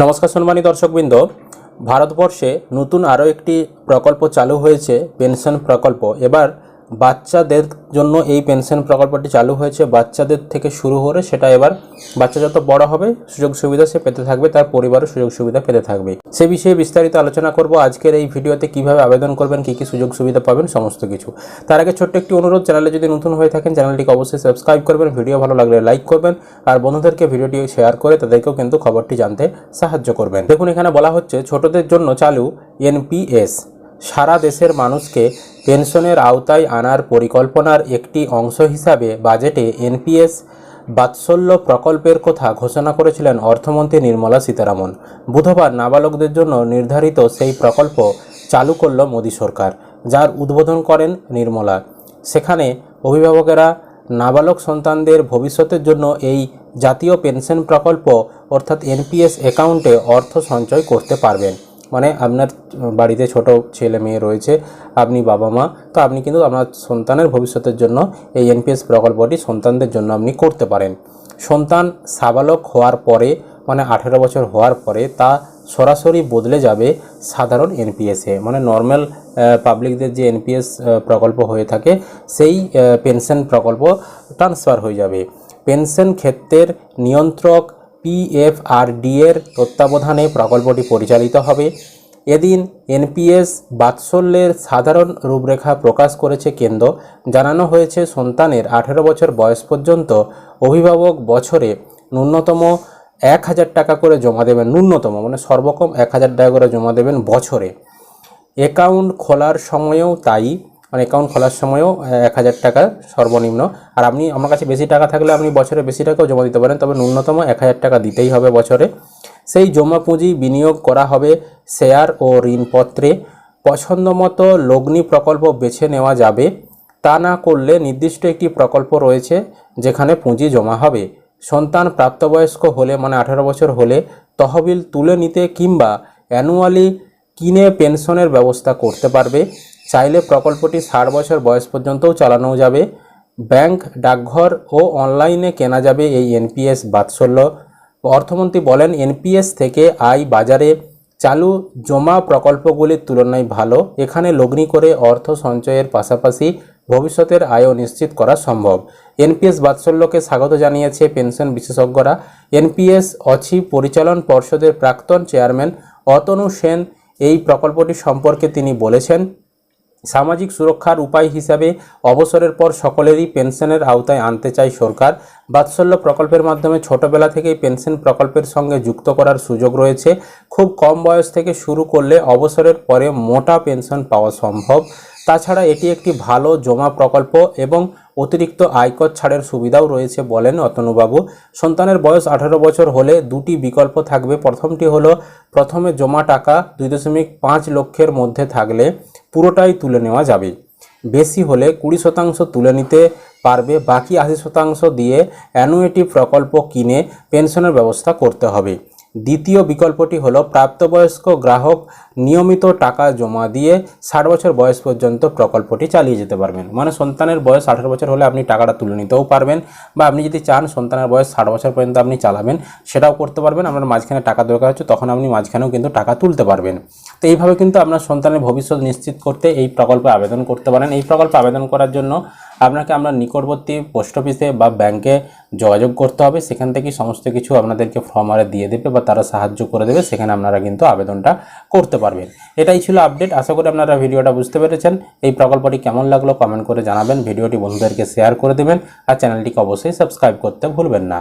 নমস্কার সম্মানী দর্শকবৃন্দ। ভারতবর্ষে নতুন আরও একটি প্রকল্প চালু হয়েছে পেনশন প্রকল্প। এবার বাচ্চাদের জন্য এই পেনশন প্রকল্পটি চালু হয়েছে। বাচ্চাদের থেকে শুরু করে সেটা এবার বাচ্চা যত বড় হবে, সুযোগ সুবিধা সে পেতে থাকবে, তার পরিবারও সুযোগ সুবিধা পেতে থাকবে। সে বিষয়ে বিস্তারিত আলোচনা করব। আজকের এই ভিডিওতে কীভাবে আবেদন করবেন, কী কী সুযোগ সুবিধা পাবেন, সমস্ত কিছু। তার আগে ছোট্ট একটি অনুরোধ, চ্যানেলে যদি নতুন হয়ে থাকেন, চ্যানেলটিকে অবশ্যই সাবস্ক্রাইব করবেন, ভিডিও ভালো লাগলে লাইক করবেন, আর বন্ধুদেরকে ভিডিওটি শেয়ার করে তাদেরকেও কিন্তু খবরটি জানতে সাহায্য করবেন। দেখুন, এখানে বলা হচ্ছে, ছোটদের জন্য চালু এনপিএস। সারা দেশের মানুষকে পেনশনের আওতায় আনার পরিকল্পনার একটি অংশ হিসাবে বাজেটে এনপিএস বাৎসল্য প্রকল্পের কথা ঘোষণা করেছিলেন অর্থমন্ত্রী নির্মলা সীতারামন। বুধবার নাবালকদের জন্য নির্ধারিত সেই প্রকল্প চালু করল মোদী সরকার, যার উদ্বোধন করেন নির্মলা। সেখানে অভিভাবকেরা নাবালক সন্তানদের ভবিষ্যতের জন্য এই জাতীয় পেনশন প্রকল্প অর্থাৎ এনপিএস অ্যাকাউন্টে অর্থ সঞ্চয় করতে পারবেন। মানে আপনার বাড়িতে ছোট ছেলে মেয়ে রয়েছে, আপনি বাবা মা, তো আপনি কিন্তু আপনার সন্তানের ভবিষ্যতের জন্য এই এনপিএস প্রকল্পটি সন্তানদের জন্য আপনি করতে পারেন। সন্তান সাবালক হওয়ার পরে মানে আঠেরো বছর হওয়ার পরে তা সরাসরি বদলে যাবে সাধারণ এনপিএসে মানে নর্মাল পাবলিকদের যে এনপিএস প্রকল্প হয়ে থাকে, সেই পেনশন প্রকল্প ট্রান্সফার হয়ে যাবে। পেনশন ক্ষেত্রের নিয়ন্ত্রক পিএফআরডি এর তত্ত্বাবধানে প্রকল্পটি পরিচালিত হবে। এদিন এনপিএস বাৎসল্যের সাধারণ রূপরেখা প্রকাশ করেছে কেন্দ্র। জানানো হয়েছে, সন্তানের আঠেরো বছর বয়স পর্যন্ত অভিভাবক বছরে ন্যূনতম এক হাজার টাকা করে জমা দেবেন, ন্যূনতম মানে সর্বকম এক হাজার টাকা করে জমা দেবেন বছরে। অ্যাকাউন্ট খোলার সময়েও তাই। মানে অ্যাকাউন্ট খোলার সময়ও এক হাজার টাকা সর্বনিম্ন। আর আপনি, আমার কাছে বেশি টাকা থাকলে আপনি বছরে বেশি টাকাও জমা দিতে পারেন, তবে ন্যূনতম এক হাজার টাকা দিতেই হবে বছরে। সেই জমা পুঁজি বিনিয়োগ করা হবে শেয়ার ও ঋণপত্রে। পছন্দ মতো লগ্নি প্রকল্প বেছে নেওয়া যাবে। তা না করলে নির্দিষ্ট একটি প্রকল্প রয়েছে যেখানে পুঁজি জমা হবে। সন্তান প্রাপ্তবয়স্ক হলে মানে আঠারো বছর হলে তহবিল তুলে নিতে কিংবা অ্যানুয়ালি কিনে পেনশনের ব্যবস্থা করতে পারবে। চাইলে প্রকল্পটি ষাট বছর বয়স পর্যন্তও চালানো যাবে। ব্যাংক, ডাকঘর ও অনলাইনে কেনা যাবে এই এনপিএস বাৎসল্য। অর্থমন্ত্রী বলেন, এনপিএস থেকে আয় বাজারে চালু জমা প্রকল্পগুলির তুলনায় ভালো। এখানে লগ্নি করে অর্থ সঞ্চয়ের পাশাপাশি ভবিষ্যতের আয়ও নিশ্চিত করা সম্ভব। এনপিএস বাৎসল্যকে স্বাগত জানিয়েছে পেনশন বিশেষজ্ঞরা। এনপিএস অছি পরিচালন পর্ষদের প্রাক্তন চেয়ারম্যান অতনু সেন। এই প্রকল্পটি সম্পর্কে তিনি বলেছেন সামাজিক সুরক্ষার উপায় হিসাবে অবসরের পর সকলেরই পেনশনের আওতায় আনতে চাই সরকার। বাৎসল্য প্রকল্পের মাধ্যমে ছোটবেলা থেকেই পেনশন প্রকল্পের সঙ্গে যুক্ত করার সুযোগ রয়েছে। খুব কম বয়স থেকে শুরু করলে অবসরের পরে মোটা পেনশন পাওয়া সম্ভব। তাছাড়া এটি একটি ভালো জমা প্রকল্প এবং অতিরিক্ত আয়কর ছাড়ের সুবিধাও রয়েছে বলেন অতনুবাবু। সন্তানের বয়স আঠারো বছর হলে দুটি বিকল্প থাকবে। প্রথমটি হলো, প্রথমে জমা টাকা দুই দশমিক পাঁচ লক্ষের মধ্যে থাকলে পুরোটাই তুলে নেওয়া যাবে। বেশি হলে কুড়ি শতাংশ তুলে নিতে পারবে। বাকি আশি শতাংশ দিয়ে অ্যানুইটি প্রকল্প কিনে পেনশনের ব্যবস্থা করতে হবে। দ্বিতীয় বিকল্পটি হলো প্রাপ্তবয়স্ক গ্রাহক নিয়মিত টাকা জমা দিয়ে ষাট বছর বয়স পর্যন্ত প্রকল্পটি চালিয়ে যেতে পারবেন। মানে সন্তানের বয়স আঠারো বছর হলে আপনি টাকাটা তুলে নিতেও পারবেন বা আপনি যদি চান সন্তানের বয়স ষাট বছর পর্যন্ত আপনি চালাবেন, সেটাও করতে পারবেন। আপনার মাঝখানে টাকা দরকার হচ্ছে, তখন আপনি মাঝখানেও কিন্তু টাকা তুলতে পারবেন। তো এইভাবে কিন্তু আপনার সন্তানের ভবিষ্যৎ নিশ্চিত করতে এই প্রকল্পে আবেদন করতে পারেন। এই প্রকল্পে আবেদন করার জন্য আপনাকে আপনার নিকটবর্তী পোস্ট অফিসে বা ব্যাংকে যোগাযোগ করতে হবে। সেখান থেকে সমস্ত কিছু আপনাদেরকে ফর্ম আরে দিয়ে দেবে বা তারা সাহায্য করে দেবে। সেখানে আপনারা কিন্তু আবেদনটা করতে পারবেন। এটাই ছিল আপডেট আশা করি আপনারা ভিডিওটা বুঝতে পেরেছেন। এই প্রকল্পটি কেমন লাগল কমেন্ট করে জানাবেন। ভিডিওটি বন্ধুদেরকে শেয়ার করে দেবেন। আর চ্যানেলটিকে অবশ্যই সাবস্ক্রাইব করতে ভুলবেন না।